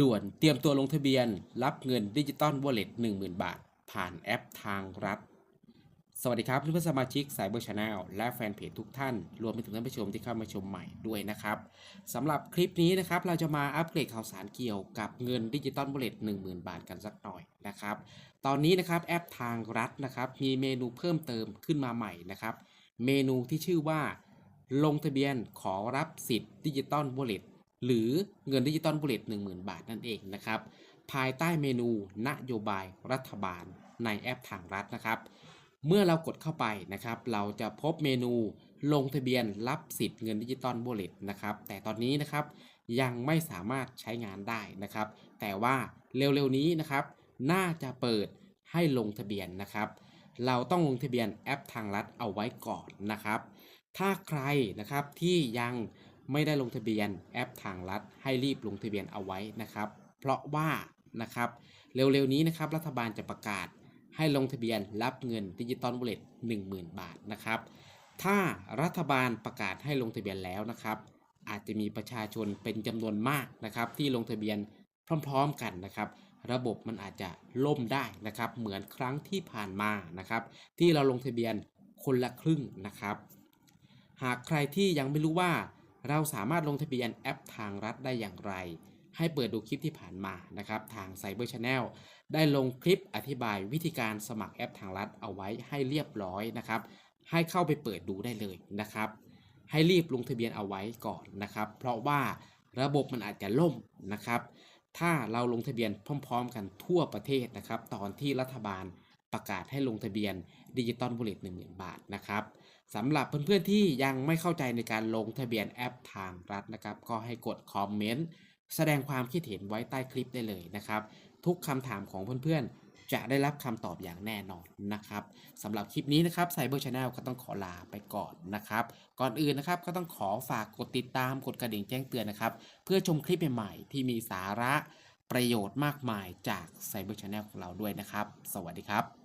ด่วนเตรียมตัวลงทะเบียน รับเงินดิจิตอลวอลเล็ต10,000บาท ผ่านแอปทางรัฐ สวัสดีครับเพื่อนสมาชิกสายเบอร์ชาแนลและแฟนเพจทุกท่าน รวมไปถึงท่านผู้ชมที่เข้ามาชมใหม่ด้วยนะครับสำหรับคลิปนี้นะครับเราจะมาอัปเกรดข่าวสารเกี่ยวกับเงินดิจิตอลวอลเล็ต10,000บาทกันสักหน่อยนะครับ ตอนนี้นะครับแอปทางรัฐนะครับมีเมนูเพิ่มเติมขึ้นมาใหม่นะครับ เมนูที่ชื่อว่า ลงทะเบียนขอรับสิทธิ์ดิจิตอลวอลเล็ต หรือเงินดิจิตอลวอลเลต10,000 บาทนั่นเองนะครับ ภายใต้เมนูนโยบายรัฐบาลในแอปทางรัฐนะครับ เมื่อเรากดเข้าไปนะครับ เราจะพบเมนูลงทะเบียนรับสิทธิ์เงินดิจิตอลวอลเลตนะครับ แต่ตอนนี้นะครับยังไม่สามารถใช้งานได้นะครับ แต่ว่าเร็วๆนี้นะครับ น่าจะเปิดให้ลงทะเบียนนะครับ เราต้องลงทะเบียนแอปทางรัฐเอาไว้ก่อนนะครับ ถ้าใครนะครับที่ยัง ไม่ได้ลงทะเบียนแอปทางรัฐให้รีบลงทะเบียนเอาไว้นะครับ เพราะว่านะครับเร็วๆนี้นะครับรัฐบาลจะประกาศให้ลงทะเบียนรับเงินดิจิตอลวอลเล็ต10,000บาทนะครับ ถ้ารัฐบาลประกาศให้ลงทะเบียนแล้วนะครับ อาจจะมีประชาชนเป็นจำนวนมากนะครับ ที่ลงทะเบียนพร้อมๆกันนะครับ ระบบมันอาจจะล่มได้นะครับ เหมือนครั้งที่ผ่านมานะครับ ที่เราลงทะเบียนคนละครึ่งนะครับ หากใครที่ยังไม่รู้ว่า เราสามารถลงทะเบียนแอปทางรัฐได้อย่างไร ให้เปิดดูคลิปที่ผ่านมานะครับ ทาง Cyber Channel ได้ลงคลิปอธิบายวิธีการสมัครแอปทางรัฐเอาไว้ให้เรียบร้อยนะครับ ให้เข้าไปเปิดดูได้เลยนะครับ ให้รีบลงทะเบียนเอาไว้ก่อนนะครับ เพราะว่าระบบมันอาจจะล่มนะครับ ถ้าเราลงทะเบียนพร้อม ๆ กันทั่วประเทศนะครับ ตอนที่รัฐบาล ประกาศให้ลงทะเบียนดิจิตอลวอลเลตหนึ่งหมื่นบาทนะครับสำหรับเพื่อนๆที่ยังไม่เข้าใจในการลงทะเบียนแอปทางรัฐนะครับ ก็ให้กดคอมเมนต์แสดงความคิดเห็นไว้ใต้คลิปได้เลยนะครับ ทุกคำถามของเพื่อนๆ จะได้รับคำตอบอย่างแน่นอนนะครับสำหรับคลิปนี้นะครับ Cyber Channel ก็ต้องขอลาไปก่อนนะครับ ก่อนอื่นนะครับก็ต้องขอฝากกดติดตามกดกระดิ่งแจ้งเตือนนะครับ เพื่อชมคลิปใหม่ๆที่มีสาระประโยชน์มากมายจาก Cyber Channel ของเราด้วยนะครับ สวัสดีครับ